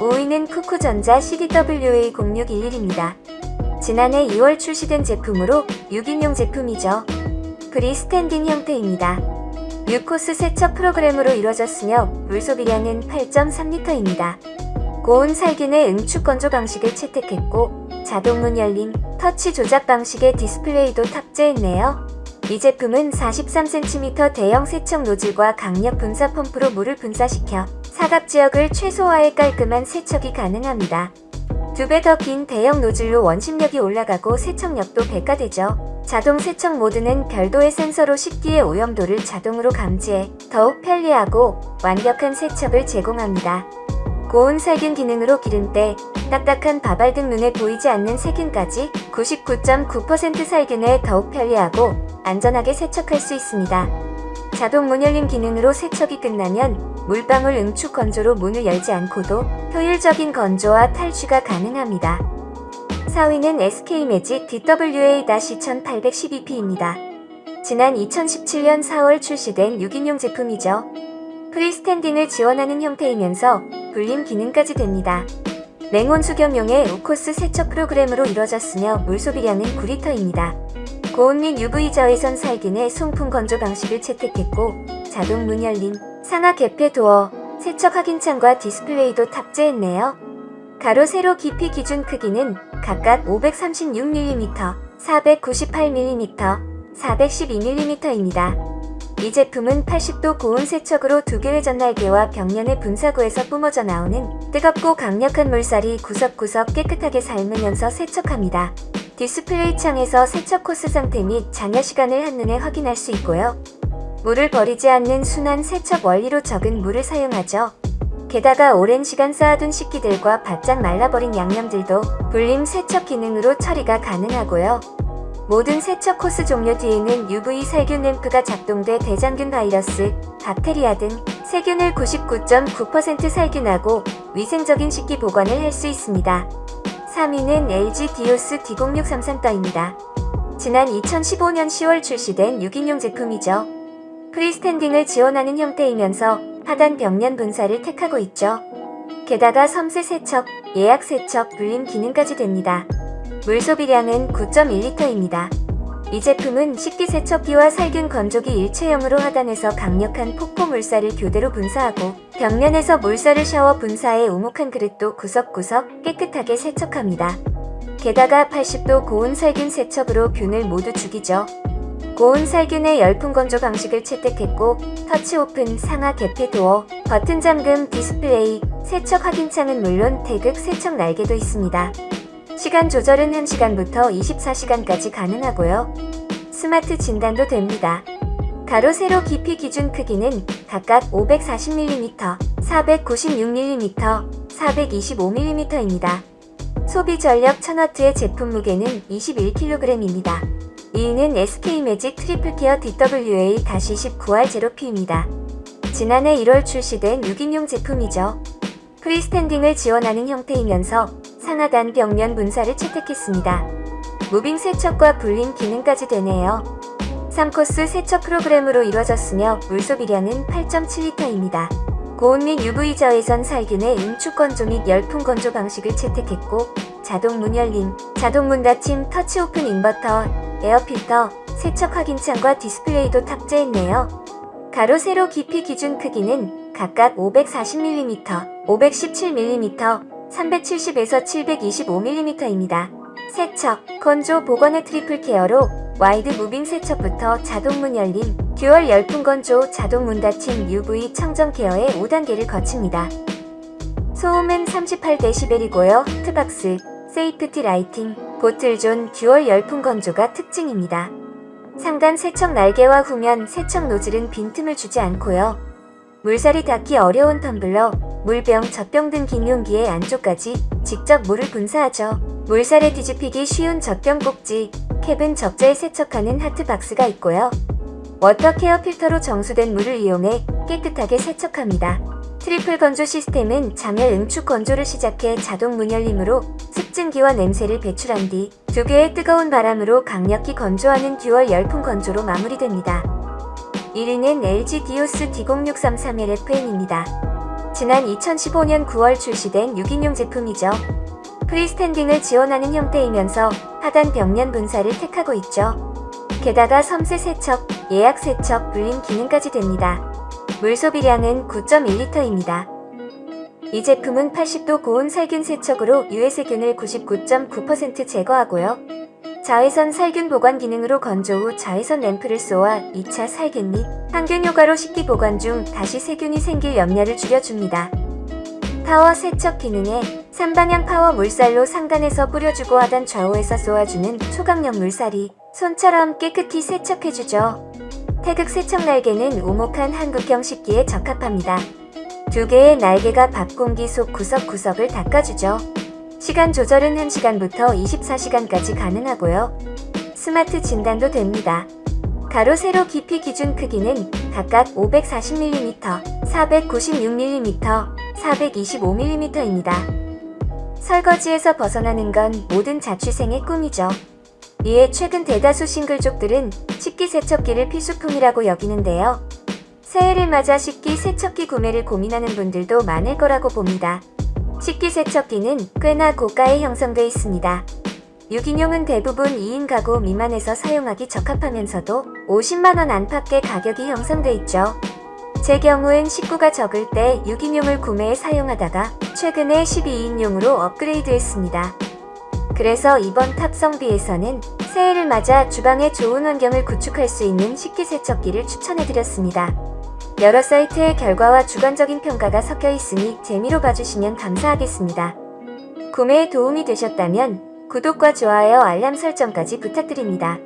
5위는 쿠쿠전자 CDWA0611입니다. 지난해 2월 출시된 제품으로 6인용 제품이죠. 프리 스탠딩 형태입니다. 6코스 세척 프로그램으로 이루어졌으며 물 소비량은 8.3리터입니다. 고온 살균의 응축 건조 방식을 채택했고 자동 문 열림, 터치 조작 방식의 디스플레이도 탑재했네요. 이 제품은 43cm 대형 세척 노즐과 강력 분사 펌프로 물을 분사시켜 사각 지역을 최소화해 깔끔한 세척이 가능합니다. 두 배 더 긴 대형 노즐로 원심력이 올라가고 세척력도 백화되죠. 자동 세척 모드는 별도의 센서로 식기의 오염도를 자동으로 감지해 더욱 편리하고 완벽한 세척을 제공합니다. 고온 살균 기능으로 기름때, 딱딱한 바발 등 눈에 보이지 않는 세균까지 99.9% 살균에 더욱 편리하고 안전하게 세척할 수 있습니다. 자동 문 열림 기능으로 세척이 끝나면 물방울 응축 건조로 문을 열지 않고도 효율적인 건조와 탈취가 가능합니다. 4위는 SK매직 DWA-1812P입니다. 지난 2017년 4월 출시된 6인용 제품이죠. 프리스탠딩을 지원하는 형태이면서 불림 기능까지 됩니다. 냉온 수겸용의 우코스 세척 프로그램으로 이루어졌으며 물 소비량은 9리터입니다. 고온 및 UV 저해선 살균의 송풍 건조 방식을 채택했고 자동 문 열림, 상하 개폐 도어, 세척 확인창과 디스플레이도 탑재했네요. 가로 세로 깊이 기준 크기는 각각 536mm, 498mm, 412mm입니다. 이 제품은 80도 고온 세척으로 두 개의 전날개와 벽면의 분사구에서 뿜어져 나오는 뜨겁고 강력한 물살이 구석구석 깨끗하게 삶으면서 세척합니다. 디스플레이 창에서 세척 코스 상태 및 잔여 시간을 한눈에 확인할 수 있고요. 물을 버리지 않는 순환 세척 원리로 적은 물을 사용하죠. 게다가 오랜 시간 쌓아둔 식기들과 바짝 말라버린 양념들도 불림 세척 기능으로 처리가 가능하고요. 모든 세척 코스 종료 뒤에는 UV 살균 램프가 작동돼 대장균 바이러스, 박테리아 등 세균을 99.9% 살균하고 위생적인 식기 보관을 할 수 있습니다. 3위는 LG 디오스 D0633떠입니다. 지난 2015년 10월 출시된 6인용 제품이죠. 프리스탠딩을 지원하는 형태이면서 하단 벽면 분사를 택하고 있죠. 게다가 섬세 세척, 예약 세척, 불림 기능까지 됩니다. 물 소비량은 9.1리터입니다. 이 제품은 식기 세척기와 살균 건조기 일체형으로 하단에서 강력한 폭포 물살을 교대로 분사하고 벽면에서 물살을 샤워 분사해 오목한 그릇도 구석구석 깨끗하게 세척합니다. 게다가 80도 고온 살균 세척으로 균을 모두 죽이죠. 고온 살균의 열풍 건조 방식을 채택했고 터치 오픈 상하 개폐 도어, 버튼 잠금 디스플레이, 세척 확인창은 물론 태극 세척 날개도 있습니다. 시간 조절은 1시간부터 24시간까지 가능하고요. 스마트 진단도 됩니다. 가로 세로 깊이 기준 크기는 각각 540mm, 496mm, 425mm입니다. 소비 전력 1000W의 제품 무게는 21kg입니다. 2위는 SK매직 트리플 케어 DWA-19R 제로피입니다. 지난해 1월 출시된 6인용 제품이죠. 프리스탠딩을 지원하는 형태이면서 상하단 벽면 분사를 채택했습니다. 무빙 세척과 불림 기능까지 되네요. 3코스 세척 프로그램으로 이루어졌으며 물 소비량은 8.7리터입니다. 고온 및 UV 저해선 살균의 응축 건조 및 열풍 건조 방식을 채택했고 자동 문 열림, 자동 문 닫힘, 터치 오픈 인버터, 에어 필터, 세척 확인창과 디스플레이도 탑재했네요. 가로 세로 깊이 기준 크기는 각각 540mm, 517mm, 370에서 725mm입니다. 세척, 건조, 보관의 트리플 케어로 와이드 무빙 세척부터 자동 문 열림, 듀얼 열풍 건조, 자동 문 닫힘, UV 청정 케어의 5단계를 거칩니다. 소음은 38dB이고요. 트박스, 세이프티 라이팅, 보틀존, 듀얼 열풍 건조가 특징입니다. 상단 세척 날개와 후면 세척 노즐은 빈틈을 주지 않고요. 물살이 닿기 어려운 텀블러, 물병, 젖병 등 긴 용기의 안쪽까지 직접 물을 분사하죠. 물살에 뒤집히기 쉬운 젖병 꼭지, 캡은 적재에 세척하는 하트박스가 있고요. 워터 케어 필터로 정수된 물을 이용해 깨끗하게 세척합니다. 트리플 건조 시스템은 장열 응축 건조를 시작해 자동 문 열림으로 습증기와 냄새를 배출한 뒤 두 개의 뜨거운 바람으로 강력히 건조하는 듀얼 열풍 건조로 마무리됩니다. 1위는 LG 디오스 D0633LFN입니다. 지난 2015년 9월 출시된 6인용 제품이죠. 프리스탠딩을 지원하는 형태이면서 하단 벽면 분사를 택하고 있죠. 게다가 섬세 세척, 예약 세척, 불림 기능까지 됩니다. 물 소비량은 9.1리터입니다. 이 제품은 80도 고온 살균 세척으로 유해세균을 99.9% 제거하고요. 자외선 살균 보관 기능으로 건조 후 자외선 램프를 쏘아 2차 살균 및 항균 효과로 식기 보관 중 다시 세균이 생길 염려를 줄여줍니다. 파워 세척 기능에 3방향 파워 물살로 상단에서 뿌려주고 하단 좌우에서 쏘아주는 초강력 물살이 손처럼 깨끗이 세척해주죠. 태극 세척 날개는 오목한 한국형 식기에 적합합니다. 두 개의 날개가 밥 공기 속 구석구석을 닦아주죠. 시간 조절은 1시간부터 24시간까지 가능하고요. 스마트 진단도 됩니다. 가로 세로 깊이 기준 크기는 각각 540mm, 496mm, 425mm입니다. 설거지에서 벗어나는 건 모든 자취생의 꿈이죠. 이에 최근 대다수 싱글족들은 식기 세척기를 필수품이라고 여기는데요. 새해를 맞아 식기 세척기 구매를 고민하는 분들도 많을 거라고 봅니다. 식기 세척기는 꽤나 고가에 형성돼 있습니다. 6인용은 대부분 2인 가구 미만에서 사용하기 적합하면서도 50만원 안팎의 가격이 형성돼 있죠. 제 경우엔 식구가 적을 때 6인용을 구매해 사용하다가 최근에 12인용으로 업그레이드했습니다. 그래서 이번 탑성비에서는 새해를 맞아 주방에 좋은 환경을 구축할 수 있는 식기세척기를 추천해드렸습니다. 여러 사이트의 결과와 주관적인 평가가 섞여 있으니 재미로 봐주시면 감사하겠습니다. 구매에 도움이 되셨다면 구독과 좋아요, 알람 설정까지 부탁드립니다.